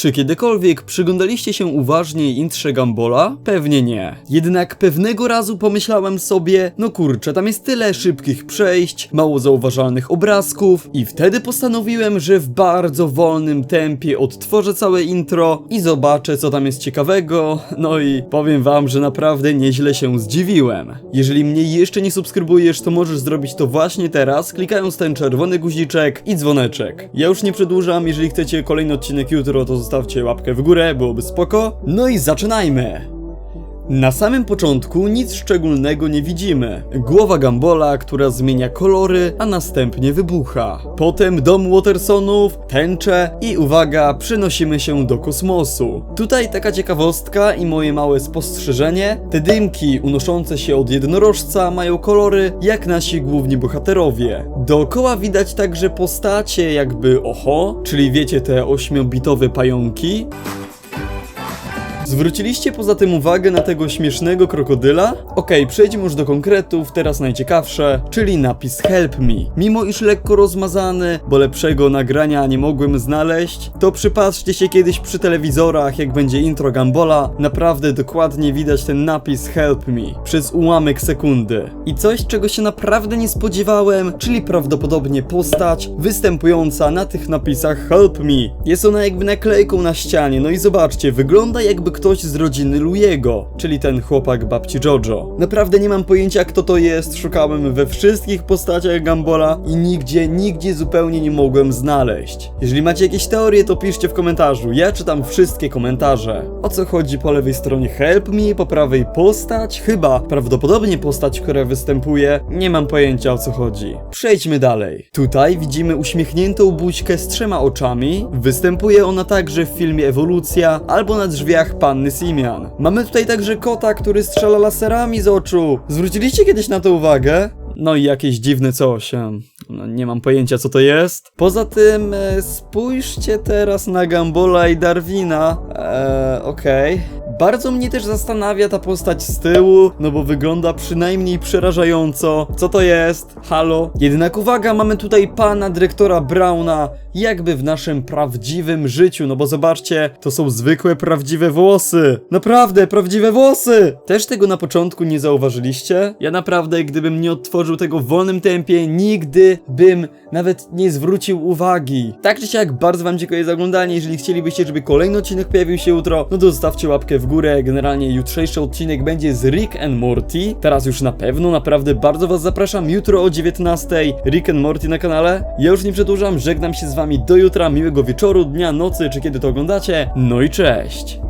Czy kiedykolwiek przyglądaliście się uważnie intrze Gambola? Pewnie nie. Jednak pewnego razu pomyślałem sobie, no kurczę, tam jest tyle szybkich przejść, mało zauważalnych obrazków i wtedy postanowiłem, że w bardzo wolnym tempie odtworzę całe intro i zobaczę co tam jest ciekawego, no i powiem wam, że naprawdę nieźle się zdziwiłem. Jeżeli mnie jeszcze nie subskrybujesz, to możesz zrobić to właśnie teraz, klikając ten czerwony guziczek i dzwoneczek. Ja już nie przedłużam, jeżeli chcecie kolejny odcinek jutro, to zostawcie łapkę w górę, byłoby spoko. No i zaczynajmy! Na samym początku nic szczególnego nie widzimy. Głowa Gambola, która zmienia kolory, a następnie wybucha. Potem dom Watersonów, tęcze i uwaga, przenosimy się do kosmosu. Tutaj taka ciekawostka i moje małe spostrzeżenie. Te dymki unoszące się od jednorożca mają kolory jak nasi główni bohaterowie. Dookoła widać także postacie jakby oho, czyli wiecie te ośmiobitowe pająki. Zwróciliście poza tym uwagę na tego śmiesznego krokodyla? Okej, przejdźmy już do konkretów, teraz najciekawsze, czyli napis Help Me. Mimo iż lekko rozmazany, bo lepszego nagrania nie mogłem znaleźć, to przypatrzcie się kiedyś przy telewizorach, jak będzie intro Gambola, naprawdę dokładnie widać ten napis Help Me przez ułamek sekundy. I coś, czego się naprawdę nie spodziewałem, czyli prawdopodobnie postać występująca na tych napisach Help Me. Jest ona jakby naklejką na ścianie, no i zobaczcie, wygląda jakby ktoś z rodziny Luiego, czyli ten chłopak babci Jojo. Naprawdę nie mam pojęcia kto to jest, szukałem we wszystkich postaciach Gambola i nigdzie, nigdzie zupełnie nie mogłem znaleźć. Jeżeli macie jakieś teorie, to piszcie w komentarzu, ja czytam wszystkie komentarze. O co chodzi po lewej stronie Help Me, po prawej postać? Chyba, prawdopodobnie postać, która występuje, nie mam pojęcia o co chodzi. Przejdźmy dalej. Tutaj widzimy uśmiechniętą buźkę z trzema oczami, występuje ona także w filmie Ewolucja albo na drzwiach panny Simian. Mamy tutaj także kota, który strzela laserami z oczu. Zwróciliście kiedyś na to uwagę? No i jakieś dziwne coś. No, nie mam pojęcia co to jest. Poza tym e, spójrzcie teraz na Gambola i Darwina. Eee, okej. Bardzo mnie też zastanawia ta postać z tyłu, no bo wygląda przynajmniej przerażająco. Co to jest? Halo? Jednak uwaga, mamy tutaj pana dyrektora Brauna, jakby w naszym prawdziwym życiu, no bo zobaczcie, to są zwykłe, prawdziwe włosy. Naprawdę, prawdziwe włosy! Też tego na początku nie zauważyliście? Ja naprawdę, gdybym nie odtworzył tego w wolnym tempie, nigdy bym nawet nie zwrócił uwagi. Tak czy siak, bardzo wam dziękuję za oglądanie. Jeżeli chcielibyście, żeby kolejny odcinek pojawił się jutro, no to zostawcie łapkę w górę. Generalnie jutrzejszy odcinek będzie z Rick and Morty. Teraz już na pewno, naprawdę bardzo was zapraszam. Jutro o 19 Rick and Morty na kanale. Ja już nie przedłużam, żegnam się z wami do jutra. Miłego wieczoru, dnia, nocy, czy kiedy to oglądacie. No i cześć!